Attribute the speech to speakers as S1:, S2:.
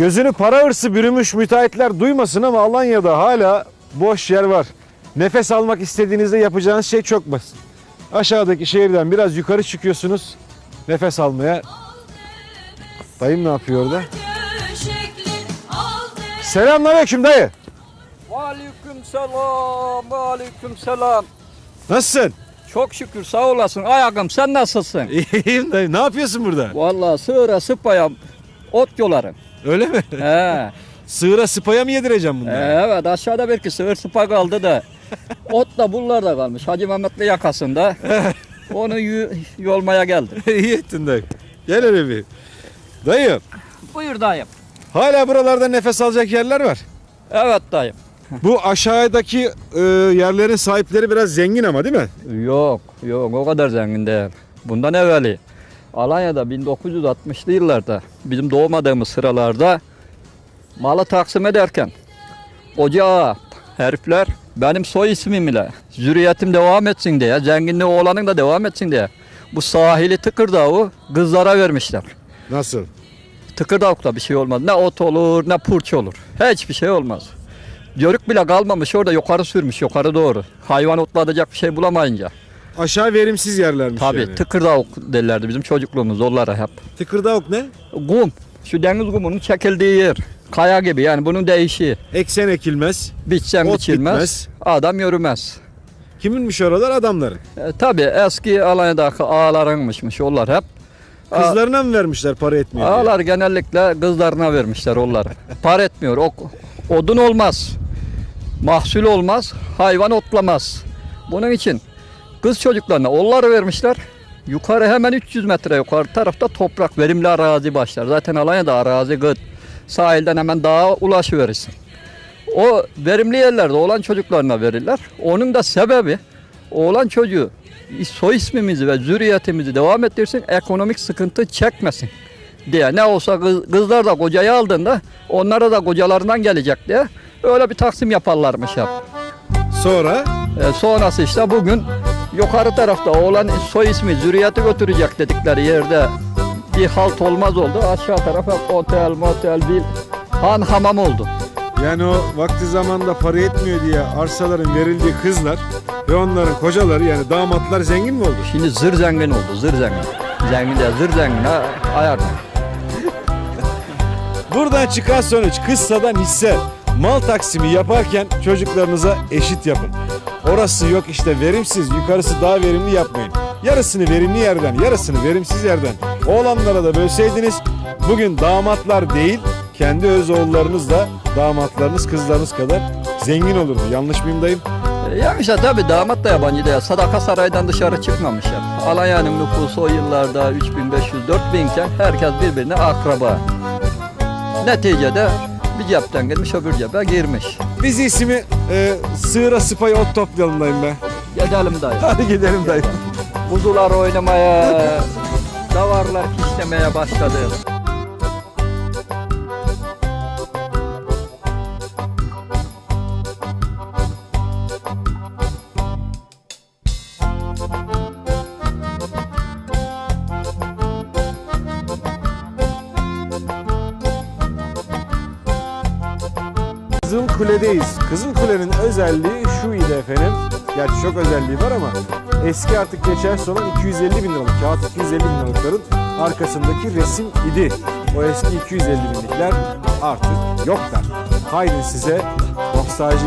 S1: Gözünü para hırsı bürümüş müteahhitler duymasın ama Alanya'da hala boş yer var. Nefes almak istediğinizde yapacağınız şey çok basit. Aşağıdaki şehirden biraz yukarı çıkıyorsunuz nefes almaya. Dayım ne yapıyor orada? Selamünaleyküm dayı.
S2: Aleyküm selam, aleyküm selam.
S1: Nasılsın?
S2: Çok şükür sağ olasın ayakım sen nasılsın?
S1: İyiyim dayı. Ne yapıyorsun burada?
S2: Vallahi sığıra sıpaya ot yolarım.
S1: Öyle mi?
S2: He.
S1: Sığıra sıpaya mı yedireceğim bunları?
S2: evet aşağıda belki sığır sıpa kaldı da ot da bunlarda kalmış Hacı Mehmetli yakasında. Onu yu- yolmaya geldim.
S1: İyi ettin dayı. Gel hele bir. Dayı
S2: Buyur dayım.
S1: hala buralarda nefes alacak yerler var.
S2: Evet dayım.
S1: Bu aşağıdaki e, yerlerin sahipleri biraz zengin ama değil mi?
S2: Yok yok o kadar zengin değil. Bundan evveli Alanya'da 1960'lı yıllarda bizim doğmadığımız sıralarda malı taksim ederken ocağa herifler benim soy ismimle zürriyetim devam etsin diye zenginliği oğlanın da devam etsin diye bu sahili Tıkırdağı kızlara vermişler.
S1: Nasıl?
S2: Tıkırdağ'da bir şey olmaz. Ne ot olur ne purç olur. Hiçbir şey olmaz. Yörük bile kalmamış orada yukarı sürmüş yukarı doğru. Hayvan otlatacak bir şey bulamayınca.
S1: Aşağı verimsiz yerlermiş
S2: Tabii
S1: yani.
S2: tıkırdağ derlerdi bizim çocukluğumuz onlara hep.
S1: Tıkırdağ ne?
S2: Kum, şu deniz kumunun çekildiği yer. Kaya gibi yani bunun değişiği.
S1: Eksen ekilmez.
S2: Biçsem
S1: Ot
S2: biçilmez,
S1: bitmez.
S2: adam yürümez.
S1: Kiminmiş oralar? Adamların.
S2: E, tabii eski Alanya'daki ağalarınmışmış onlar hep.
S1: Kızlarına mı vermişler para etmiyor diye?
S2: Ağalar genellikle kızlarına vermişler onları. Par etmiyor. O, odun olmaz. Mahsul olmaz. Hayvan otlamaz. Bunun için kız çocuklarına onları vermişler. Yukarı hemen 300 metre yukarı tarafta toprak verimli arazi başlar. Zaten Alanya'da arazi gıt. Sahilden hemen dağa ulaşıverirsin. O verimli yerlerde olan çocuklarına verirler. Onun da sebebi oğlan çocuğu soy ismimizi ve zürriyetimizi devam ettirsin, ekonomik sıkıntı çekmesin diye. Ne olsa kız, kızlar da kocayı aldığında onlara da kocalarından gelecek diye öyle bir taksim yaparlarmış hep.
S1: Sonra
S2: E, sonrası işte bugün yukarı tarafta oğlan soy ismi zürriyeti götürecek dedikleri yerde bir halt olmaz oldu. Aşağı taraf hep otel, motel, bil, han hamam oldu.
S1: yani o vakti zamanda para etmiyor diye arsaların verildiği kızlar ve onların kocaları yani damatlar zengin mi oldu?
S2: Şimdi zır zengin oldu, zır zengin. Zengin de zır zengin ha, ayar.
S1: Buradan çıkan sonuç kıssadan hisse. Mal taksimi yaparken çocuklarınıza eşit yapın. Orası yok işte verimsiz, yukarısı daha verimli yapmayın. Yarısını verimli yerden, yarısını verimsiz yerden. Oğlanlara da bölseydiniz bugün damatlar değil, kendi öz oğullarınız da damatlarınız, kızlarınız kadar zengin olurdu. Yanlış mıyım dayım?
S2: E, Ya işte tabii damat da yabancı değil. Sadaka saraydan dışarı çıkmamış hep. Alanya'nın nüfusu o yıllarda 3500-4000 iken herkes birbirine akraba. Neticede bir cepten girmiş öbür cebe girmiş.
S1: Biz ismi e, sığıra sıpayı ot toplayalım dayım be.
S2: Gidelim dayı.
S1: Hadi gidelim dayım.
S2: Kuzular oynamaya, davarlar kişlemeye başladı.
S1: Kızıl Kule'deyiz. Kızıl Kule'nin özelliği şu idi efendim. Gerçi çok özelliği var ama eski artık geçersiz olan 250 bin liralık kağıt 250 bin liralıkların arkasındaki resim idi. O eski 250 binlikler artık yoklar. Haydi size nostalji.